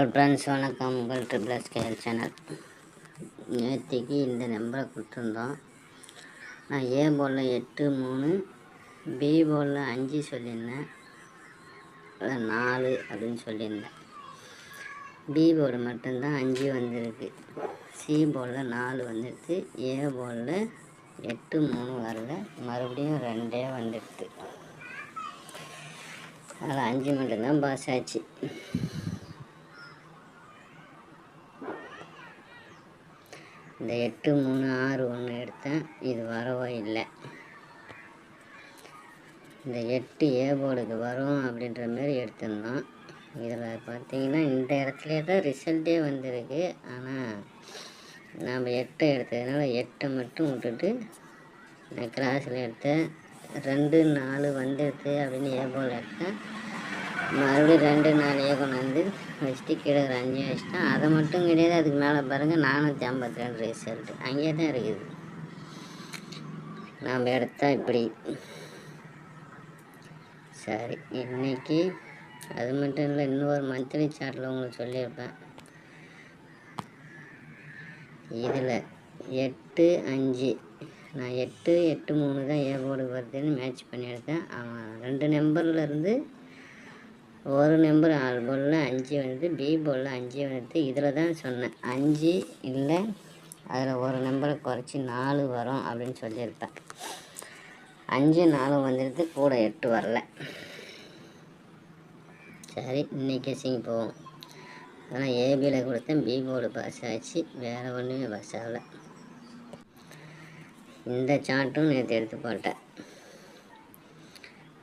All friends வணக்கம். உங்கள் triple scale channel நேற்றுக்கு இந்த நம்பரை கொடுத்துருந்தோம். நான் ஏ போலில் எட்டு மூணு பி போலில் அஞ்சு சொல்லியிருந்தேன். நாலு அப்படின்னு சொல்லியிருந்தேன். பி போர்டு மட்டும்தான் அஞ்சு வந்திருக்கு. சி போர்டில் நாலு வந்துடுது ஏ போர்டில் எட்டு மூணு வரல. மறுபடியும் ரெண்டே வந்துடுது. அதில் அஞ்சு மட்டும்தான் பாஸ் ஆச்சு. இந்த எட்டு மூணு ஆறு ஒன்று எடுத்தேன். இது வரவோ? இல்லை. இந்த எட்டு ஏ போர்டுக்கு வரும் அப்படின்ற மாதிரி எடுத்திருந்தோம். இதில் பார்த்தீங்கன்னா இந்த இடத்துல தான் ரிசல்ட்டே வந்திருக்கு. ஆனால் நாம் எட்டை எடுத்ததுனால எட்டை மட்டும் விட்டுட்டு நான் கிளாஸில் எடுத்தேன். ரெண்டு நாலு வந்துடுது அப்படின்னு ஏ போல் எடுத்தேன். மறுபடியும் ரெண்டு நாளையே கொண்டு வந்து வச்சுட்டு கீழே ஒரு அஞ்சு வச்சுட்டேன். அதை மட்டும் கிடையாது அதுக்கு மேலே பாருங்கள் நானூற்றி ஐம்பத்தி ரெண்டு ரிசல்ட்டு அங்கேயே தான் இருக்குது. நாம் எடுத்தா இப்படி. சரி இன்னைக்கு அது மட்டும் இல்லை இன்னொரு மந்த்லி சார்ட்டில் உங்களுக்கு சொல்லியிருப்பேன். இதில் எட்டு அஞ்சு. நான் எட்டு எட்டு மூணு தான் ஏ போர்டு வருதுன்னு மேட்ச் பண்ணி எடுத்தேன் அவன் ரெண்டு நம்பர்லேருந்து ஒரு நம்பர் ஆறு போலில் அஞ்சு வந்து பி போலில் அஞ்சு வந்து இதில் தான் சொன்னேன். அஞ்சு இல்லை அதில் ஒரு நம்பரை குறைச்சி நாலு வரும் அப்படின்னு சொல்லியிருப்பேன். அஞ்சு நாலு வந்துடுது கூட எட்டு வரல. சரி இன்னைக்கு சிங் போவோம். ஆனால் ஏபியில் கொடுத்தேன் பி போர்டு பாஸ் ஆச்சு வேறு ஒன்றுமே பாஸ் ஆகலை. இந்த சார்ட்டும் நேற்று எடுத்து போட்டேன்.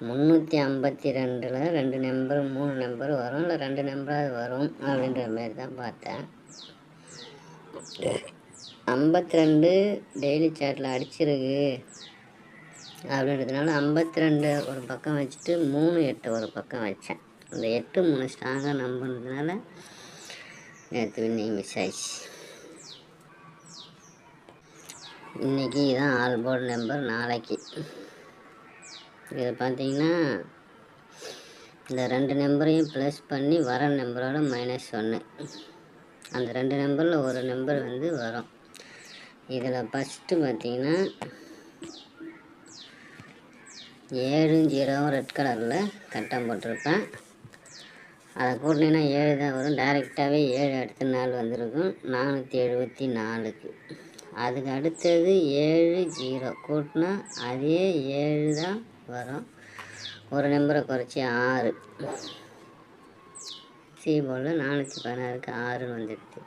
முந்நூற்றி ஐம்பத்தி ரெண்டில் ரெண்டு நம்பர் மூணு நம்பர் வரும் இல்லை ரெண்டு நம்பராவது வரும் அப்படின்ற மாதிரி தான் பார்த்தேன். ஐம்பத்தி ரெண்டு டெய்லி சாட்டில் அடிச்சிருக்கு அப்படின்றதுனால ஐம்பத்தி ரெண்டு ஒரு பக்கம் வச்சுட்டு மூணு எட்டு ஒரு பக்கம் வச்சேன். அந்த எட்டு மூணு ஸ்ட்ராங்காக நம்பினதுனால நேற்று வின்னிங் மிஸ் ஆயிடுச்சு. இன்றைக்கி இதுதான் ஆல் போர்டு நம்பர் நாளைக்கு. இதை பார்த்தீங்கன்னா இந்த ரெண்டு நம்பரையும் ப்ளஸ் பண்ணி வர நம்பரோட மைனஸ் ஒன்று அந்த ரெண்டு நம்பரில் ஒரு நம்பர் வந்து வரும். இதில் ஃபஸ்ட்டு பார்த்தீங்கன்னா ஏழு ஜீரோவும் ரெட் கலரில் கட்டம் போட்டிருப்பேன். அதை கூட்டினீங்கன்னா ஏழு தான் வரும். டைரெக்டாகவே ஏழு அடுத்த நாள் வந்திருக்கும். நானூற்றி எழுபத்தி நாலுக்கு. அதுக்கு அடுத்தது ஏழு ஜீரோ. கூட்டினா அதே ஏழு தான் வரும். ஒரு நம்பரை குறைச்சி ஆறு. சி போல் நானூற்றி பதினாறுக்கு ஆறு வந்துடுது.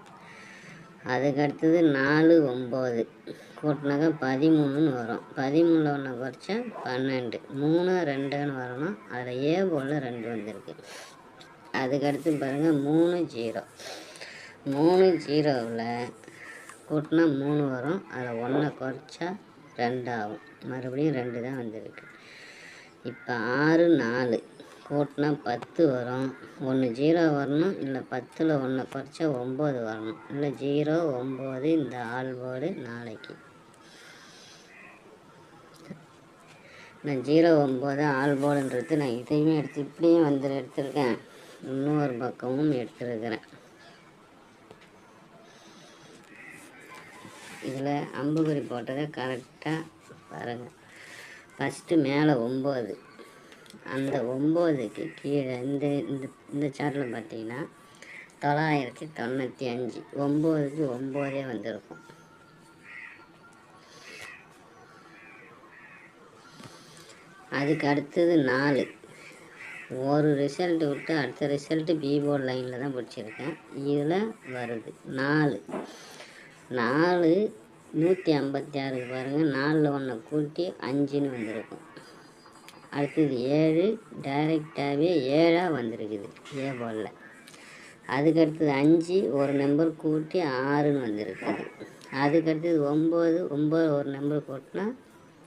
அதுக்கு அடுத்தது நாலு ஒம்பது கூட்டினாக்கா பதிமூணுன்னு வரும். பதிமூணில் ஒன்று குறைச்சா பன்னெண்டு. மூணு ரெண்டுன்னு வரணும். அதில் ஏ போல் ரெண்டு வந்திருக்கு. அதுக்கு அடுத்து பாருங்கள் மூணு ஜீரோ. மூணு ஜீரோவில் கூட்டினா மூணு வரும். அதில் ஒன்றை குறைச்சா ரெண்டு ஆகும் மறுபடியும் ரெண்டு தான் வந்திருக்கு. இப்போ ஆறு நாலு. கூட்டினா பத்து வரும். ஒன்று ஜீரோ வரணும். இல்லை பத்தில் ஒன்று குறைச்சா ஒம்பது வரணும். இல்லை ஜீரோ ஒம்பது இந்த ஆள் போர்டு நாளைக்கு. நான் ஜீரோ ஒம்பது ஆள் போர்டுன்றது நான் இதையுமே எடுத்து இப்படியும் வந்து எடுத்திருக்கேன். இன்னொரு பக்கமும் எடுத்துருக்கிறேன். இதில் அம்புக்குறி போட்டதை கரெக்டாக பாருங்கள் ஃபஸ்ட்டு மேலே ஒம்பது. அந்த ஒம்போதுக்கு கீழே இந்த இந்த இந்த சார்ட்டில் பார்த்தீங்கன்னா தொள்ளாயிரத்தி தொண்ணூற்றி அஞ்சு. ஒம்போதுக்கு ஒம்போதே வந்திருக்கும். அதுக்கு அடுத்தது நாலு. ஒரு ரிசல்ட்டு விட்டு அடுத்த ரிசல்ட்டு பி லைனில் தான் பிடிச்சிருக்கேன். இதில் வருது. நாலு. நாலு நூற்றி ஐம்பத்தி ஆறுக்கு பாருங்கள் நாலில் ஒன்றை கூட்டி அஞ்சுன்னு வந்திருக்கும். அடுத்தது ஏழு டைரெக்டாகவே ஏழாக வந்திருக்குது. ஏ போலில் அதுக்கு அடுத்தது அஞ்சு ஒரு நம்பர் கூட்டி ஆறுன்னு வந்திருக்குது. அதுக்கடுத்தது ஒம்பது ஒம்பது ஒரு நம்பர் கூட்டினா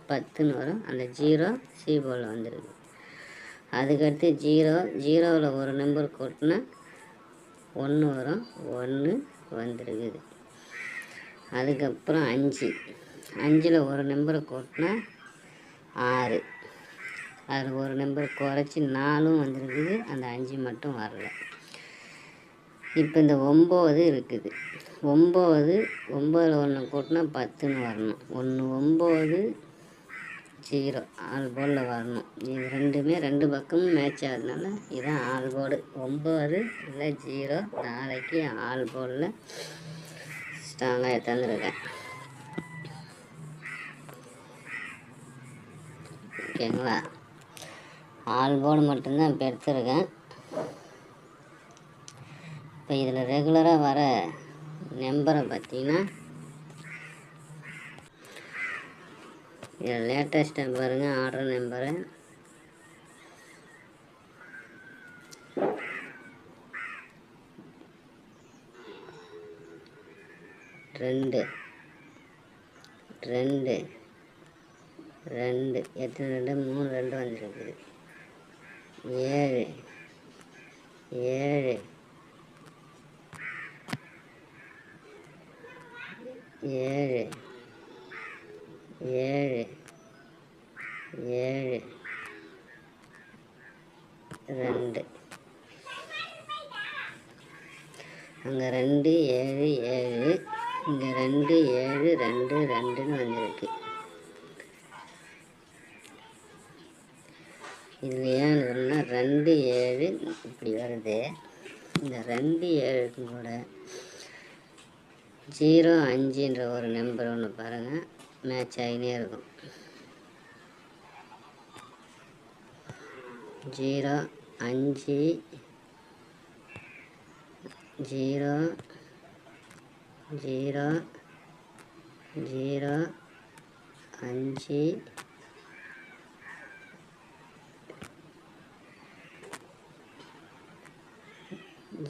பத்துன்னு வரும். அந்த ஜீரோ சி போலில் வந்திருக்கு அதுக்கடுத்து ஜீரோ ஜீரோவில் ஒரு நம்பர் கூட்டினா ஒன்று வரும். ஒன்று வந்துருக்குது. அதுக்கப்புறம் அஞ்சு. அஞ்சில் ஒரு நம்பரை கூட்டினா ஆறு. அதில் ஒரு நம்பர் குறைச்சி நாலும் வந்திருக்குது. அந்த அஞ்சு மட்டும் வரல. இப்போ இந்த ஒம்பது இருக்குது. ஒம்பது ஒம்பதில் ஒன்று கூட்டினா பத்துன்னு வரணும். ஒன்று ஒம்பது ஜீரோ. ஆள் போர்டில் வரணும். இது ரெண்டுமே ரெண்டு பக்கமும் மேட்ச் ஆகுதுனால இதான் ஆள் போர்டு ஒம்பது இல்லை ஜீரோ. நாளைக்கு ஆள் போர்டில் ஸ்ட்ராங்காக எடுத்துருக்கேன் ஓகேங்களா? ஆல் போர்டு மட்டும்தான் இப்போ எடுத்துருக்கேன். இப்போ இதில் ரெகுலராக வர நம்பரை பார்த்தீங்கன்னா இதில் லேட்டஸ்ட்டாக பாருங்கள் ஆர்டர் நம்பரு ரெண்டு. ரெண்டு. ரெண்டு. எத்தனை ரெண்டு? மூணு ரெண்டு வந்துருக்குது. ஏழு. ஏழு. ஏழு. ஏழு. ஏழு. ரெண்டு. அங்கே ரெண்டு ஏழு ஏழு. இங்கே ரெண்டு ஏழு ரெண்டு ரெண்டுன்னு வந்திருக்கு. இதில் ஏன் வரும்னா ரெண்டு ஏழு இப்படி வருது. இந்த ரெண்டு ஏழுக்கும் கூட ஜீரோ அஞ்சுன்ற ஒரு நம்பர் ஒன்று பாருங்கள் மேட்ச் ஆகினே இருக்கும். ஜீரோ அஞ்சு ஜீரோ ஜீரோ ஜீரோ அஞ்சு.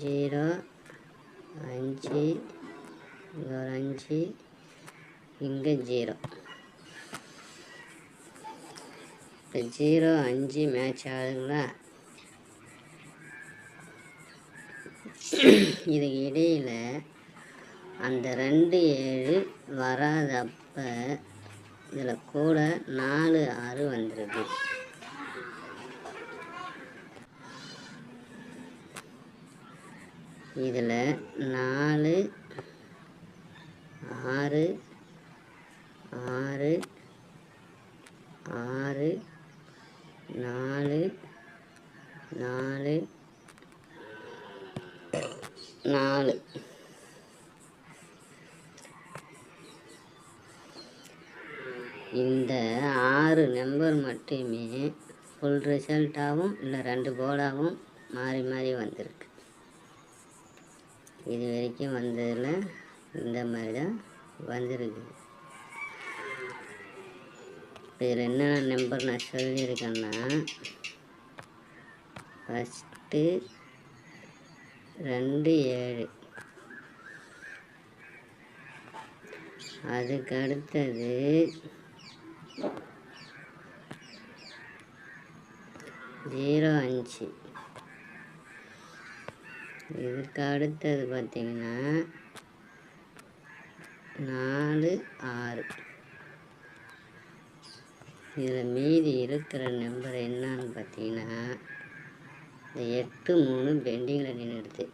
ஜீரோ அஞ்சு. இங்கே ஒரு அஞ்சு இங்கே ஜீரோ. இப்போ ஜீரோ அஞ்சு மேட்ச் ஆகுதுங்களா? இதுக்கு இடையில் அந்த ரெண்டு ஏழு வராதப்ப இதில் கூட நாலு ஆறு வந்துடுது இதில் நாலு ஆறு ஆறு ஆறு நாலு நாலு நாலு. இந்த ஆறு நம்பர் மட்டுமே ஃபுல் ரிசல்ட்டாகவும் இல்லை ரெண்டு போர்டாகவும் மாறி மாறி வந்திருக்கு. இது வரைக்கும் வந்ததில் இந்த மாதிரி தான் வந்திருக்கு இதில் என்னென்ன நம்பர் நான் சொல்லியிருக்கேன்னா ஃபஸ்ட்டு ரெண்டு ஏழு. அதுக்கு அடுத்தது ஜீரோ அஞ்சு. இதுக்கு அடுத்தது பார்த்தீங்கன்னா நாலு ஆறு. இதில் மீதி இருக்கிற நம்பர் என்னன்னு பார்த்தீங்கன்னா இந்த எட்டு மூணு பெண்டிங்கில் நின்றுடுது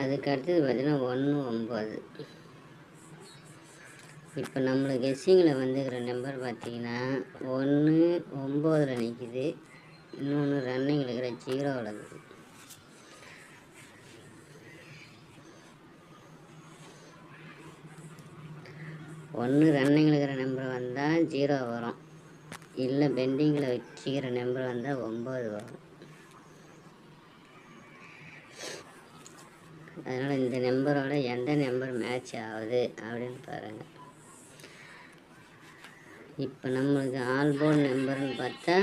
அதுக்கு அடுத்தது பார்த்தீங்கன்னா ஒன்று ஒம்பது இப்போ நம்மளுக்கு கெஸ்ஸிங்கில் வந்துக்கிற நம்பர் பார்த்தீங்கன்னா ஒன்று ஒம்போதில் நிற்கிது இன்னொன்று ரன்னிங்கில் இருக்கிற ஜீரோவில் இருக்குது. ஒன்று ரன்னிங்கில் இருக்கிற நம்பர் வந்தால் ஜீரோ வரும். இல்லை பெண்டிங்கில் வச்சுக்கிற நம்பர் வந்தால் ஒம்பது வரும். அதனால் இந்த நம்பரோட எந்த நம்பர் மேட்ச் ஆகுது அப்படின்னு பாருங்கள் இப்போ நம்மளுக்கு ஆல்போர்ட் நம்பர்னு பார்த்தா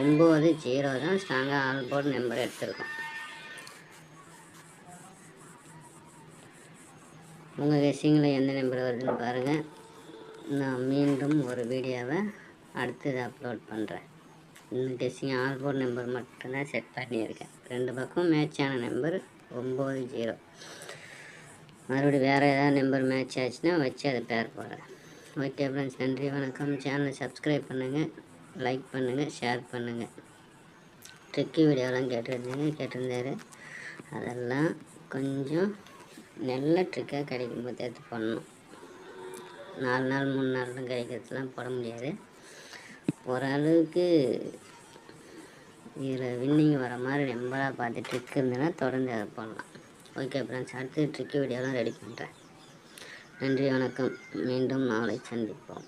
ஒம்பது ஜீரோ தான் ஸ்ட்ராங்காக ஆல்போர்ட் நம்பர் எடுத்திருக்கோம். உங்கள் கெஸ்ஸிங்கில் எந்த நம்பர் வருதுன்னு பாருங்கள். நான் மீண்டும் ஒரு வீடியோவை அடுத்தது அப்லோட் பண்ணுறேன். இந்த டெஸ்டிங் ஆல்போர்ட் நம்பர் மட்டும்தான் செட் பண்ணியிருக்கேன். ரெண்டு பக்கம் மேட்சான நம்பர் ஒம்பது ஜீரோ. மறுபடியும் வேறு ஏதாவது நம்பர் மேட்ச் ஆச்சுன்னா வச்சு அதை பேர் போகிறேன் ஓகே ஃப்ரெண்ட்ஸ் நன்றி வணக்கம். சேனலை சப்ஸ்கிரைப் பண்ணுங்கள் லைக் பண்ணுங்கள் ஷேர் பண்ணுங்கள் ட்ரிக்கி வீடியோலாம் கேட்டிருந்தீங்க கேட்டிருந்தாரு. அதெல்லாம் கொஞ்சம் நல்ல ட்ரிக்காக கிடைக்கும்போது எடுத்து பண்ணணும் நாலு நாள் மூணு நாள்லாம் கிடைக்கிறதுலாம் போட முடியாது. ஓரளவுக்கு இதில் வின்னிங் வர மாதிரி நம்பராக பார்த்து ட்ரிக் இருந்ததுன்னா தொடர்ந்து அதை பண்ணலாம் ஓகே ஃப்ரெண்ட்ஸ் அடுத்து ட்ரிக்கி வீடியோலாம் ரெடி பண்ணுறேன் நன்றி வணக்கம். மீண்டும் நாளை சந்திப்போம்.